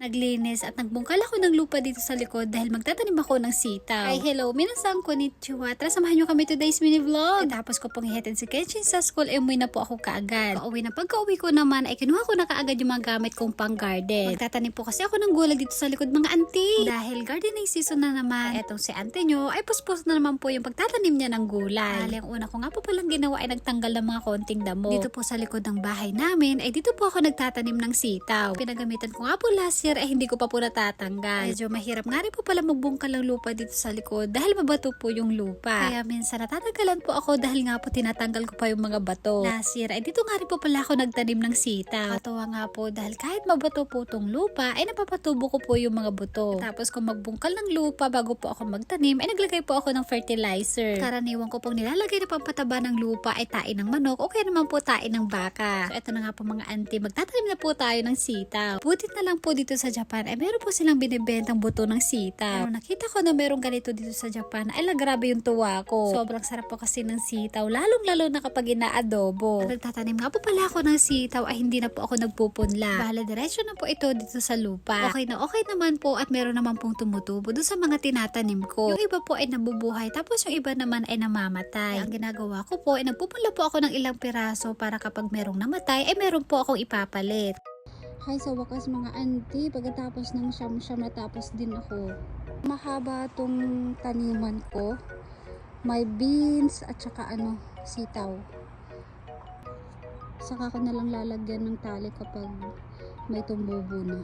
Naglinis at nagbungkal ako ng lupa dito sa likod dahil magtatanim ako ng sitaw. Ay, hello, minasang konnichiwa. Tara, samahan nyo kami today's mini vlog. At tapos ko pong ihatid si Kenshin sa school, eh, umuwi na po ako kaagad. Pauwi na pagka-uwi ko naman, ay kinuha ko na kaagad yung mga gamit kong pang garden. Magtatanim po kasi ako ng gulay dito sa likod mga auntie. Dahil gardening season na naman, etong si auntie nyo, ay puspos na naman po yung pagtatanim niya ng gulay. Dahil ang una ko nga po palang ginawa ay nagtanggal ng mga konting damo. Dito po sa likod ng bahay namin, ay dito po ako nagtatanim ng sitaw. Pinagamitan ko nga po last year, ay hindi ko pa po natatanggal. Medyo mahirap nga rin po pala magbungkal ng lupa dito sa likod dahil mabato po yung lupa. Kaya minsan natatanggalan po ako dahil nga po tinatanggal ko pa yung mga bato. Year, ay dito nga rin po pala ako nagtanim ng sitaw. Katawa nga po dahil kahit mabato po tong lupa, ay napapatubo ko po yung mga buto. Tapos kung magbungkal ng lupa bago po ako magtanim, ay naglagay po ako ng fertilizer. Karaniwan ko pong nilalagay na pampataba ng lupa ay tain ng manok o kaya naman po tain ng baka. So ito na nga po mga auntie, magtatanim na po tayo ng sitaw. Butit na lang po dito sa Japan ay meron po silang binibentang buto ng sitaw. Pero nakita ko na merong ganito dito sa Japan, ay la grabe yung tuwa ko. Sobrang sarap po kasi ng sitaw, lalong lalo na kapag inaadobo. Nagtatanim nga po pala ako ng sitaw ay hindi na po ako nagpupunla. Bala diretso na po ito dito sa lupa. Okay na okay naman po at meron naman pong tumutubo doon sa mga tinatanim ko. Yung iba po ay nabubuhay tapos yung iba naman ay namamatay. Ang ginagawa ko po ay nagpupunla po ako ng ilang piraso para kapag merong namatay ay meron po akong ipapalit. Hi sa wakas mga auntie, pagkatapos ng siyam-siyam natapos din ako. Mahaba tong taniman ko. May beans at saka ano, sitaw. Saka ko na lang lalagyan ng tali kapag may tumubo na.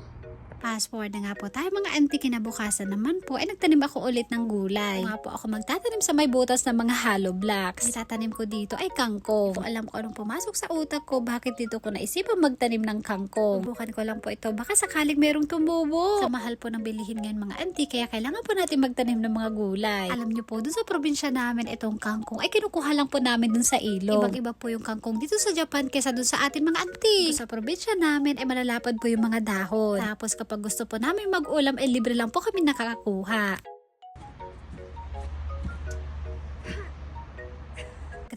Fast forward na nga po tayo mga auntie kinabukasan naman po ay nagtanim ako ulit ng gulay. Nga po ako magtatanim sa may butas ng mga hollow blocks. Ang tatanim ko dito ay kangkong. Kung alam ko anong pumasok sa utak ko, bakit dito ko naisipang magtanim ng kangkong. Subukan ko lang po ito, baka sakaling merong tumubo. Sa mahal po ng bilihin ngayon mga auntie, kaya kailangan po natin magtanim ng mga gulay. Alam niyo po, dun sa probinsya namin itong kangkong ay kinukuha lang po namin dun sa ilog. Ibang iba po yung kangkong dito sa Japan kesa dun sa atin mga auntie. Sa probinsya namin ay malalapad po yung mga dahon. Tapos kapag gusto po namin mag-ulam ay libre lang po kami nakakakuha.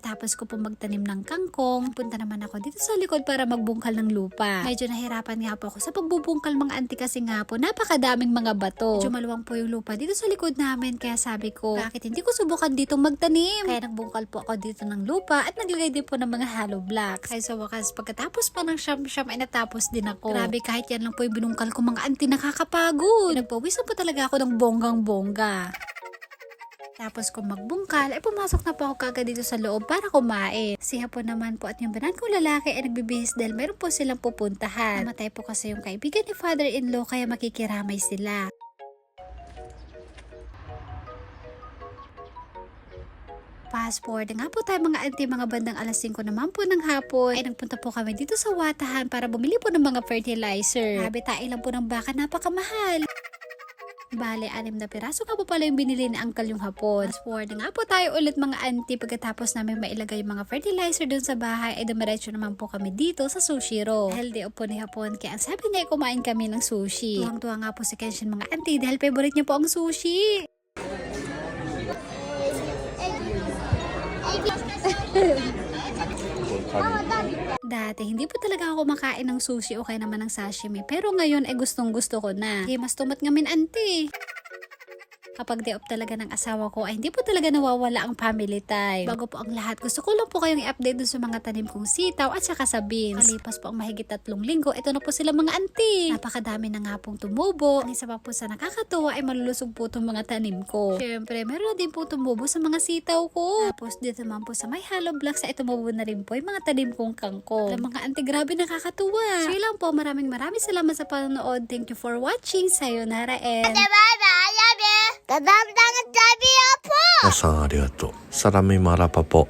Katapos ko po magtanim ng kangkong, punta naman ako dito sa likod para magbungkal ng lupa. Medyo nahirapan nga po ako sa pagbubungkal mga anti kasi nga po napakadaming mga bato. Medyo maluwang po yung lupa dito sa likod namin kaya sabi ko, bakit hindi ko subukan dito magtanim? Kaya nagbungkal po ako dito ng lupa at naglagay din po ng mga hollow blocks. Kaya sa wakas, pagkatapos pa ng siyam-siyam ay natapos din ako. Grabe kahit yan lang po yung binungkal ko mga anti nakakapagod. Nagpawisan po talaga ako ng bonggang-bongga. Tapos kung magbungkal, ay pumasok na po ako kagad dito sa loob para kumain. Si hapon naman po at yung banan kong lalaki ay nagbibihis dahil meron po silang pupuntahan. Namatay po kasi yung kaibigan ni father-in-law kaya makikiramay sila. Fast forward nga po tayo mga auntie, mga bandang alas 5 naman po ng hapon ay nagpunta po kami dito sa Watahan para bumili po ng mga fertilizer. Grabe tayo lang po ng baka, napakamahal. Bale, anim na piraso nga po pala yung binili ni Uncle yung hapon. Fast forward nga po tayo ulit mga auntie pagkatapos namin mailagay yung mga fertilizer dun sa bahay ay dumiretso naman po kami dito sa sushi row. Dahil di po ni hapon kaya ang sabi niya kumain kami ng sushi. Tuwang-tuwa nga po si Kenshin mga auntie dahil favorite niya po ang sushi. Dati, hindi po talaga ako makain ng sushi o kaya naman ng sashimi. Pero ngayon ay gustong gusto ko na. Kaya mas tumat ngamin auntie kapag day off talaga ng asawa ko ay hindi po talaga nawawala ang family time. Bago po ang lahat, gusto ko lang po kayong i-update dun sa mga tanim kong sitaw at saka sa beans. Kalipas po ang mahigit tatlong linggo, ito na po sila mga anting. Napakadami na nga pong tumubo. Ang isa pa po sa nakakatuwa ay malulusog po itong mga tanim ko. Siyempre, meron na din po tumubo sa mga sitaw ko. Tapos dito naman po sa may hollow blocks ay tumubo na rin po yung mga tanim kong kangkong. Ang mga anting, grabe nakakatuwa. So yun lang po, maraming maraming salamat sa panonood. Thank you for watching. Sayonara and... Bye-bye! ダダダンダビアポ皆さんありがとう。サラミマラパポ。